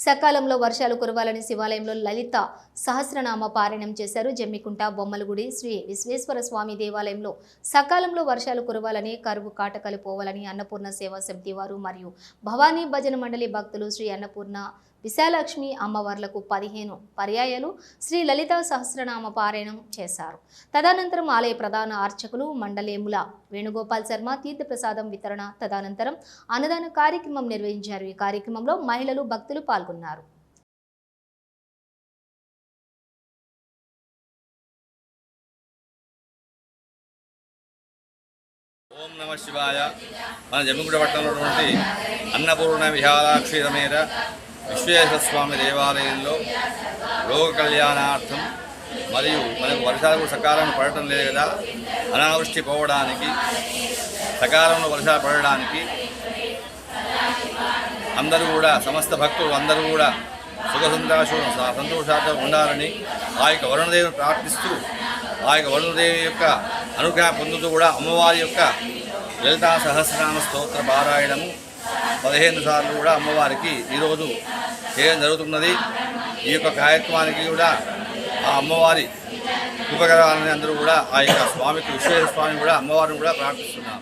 సకాలంలో వర్షాలు కురవాలని శివాలయంలో లలిత సహస్రనామ పారాయణం చేశారు జమ్మికుంట బొమ్మలగుడి శ్రీ విశ్వేశ్వర స్వామి దేవాలయంలో. సకాలంలో వర్షాలు కురవాలని కరువు కాటకలు పోవాలని అన్నపూర్ణ సేవా సమితి వారు మరియు భవానీ భజన మండలి భక్తులు శ్రీ అన్నపూర్ణ విశాలక్ష్మి అమ్మవార్లకు పదిహేను పర్యాయాలు శ్రీ లలిత సహస్రనామ పారాయణం చేశారు. తదనంతరం ఆలయ ప్రధాన అర్చకులు మండలేముల వేణుగోపాల్ శర్మ తీర్థప్రసాదం వితరణ తదనంతరం అన్నదాన కార్యక్రమం నిర్వహించారు. ఈ కార్యక్రమంలో మహిళలు భక్తులు పాల్గొన్నారు. ఓం నమ శివాయ. మన జమ్మిగుడ పట్టణంలో ఉన్నటువంటి అన్నపూర్ణ విహారాక్షి రమేర విశ్వేశ్వర స్వామి దేవాలయంలో లోక కళ్యాణార్థం మరియు మనకు వర్షాలు సకాలంలో పడటం లేదు కదా. అనావృష్టి పోవడానికి సకాలంలో వర్షాలు పడడానికి అందరూ కూడా సమస్త భక్తులు అందరూ కూడా సుఖ సంతోష సంతోషాలతో ఉండాలని ఆ యొక్క వరుణదేవిని ప్రార్థిస్తూ ఆ యొక్క వరుణదేవి యొక్క అనుగ్రహం పొందుతూ కూడా అమ్మవారి యొక్క లలితా సహస్రనామ స్తోత్ర పారాయణము పదిహేను సార్లు కూడా అమ్మవారికి ఈరోజు చేయడం జరుగుతున్నది? ఈ యొక్క కార్యక్రమానికి కూడా ఆ అమ్మవారి కృపకరాలని అందరూ కూడా ఆ యొక్క స్వామికి విశ్వేశ్వర స్వామి కూడా అమ్మవారిని కూడా ప్రార్థిస్తున్నాం.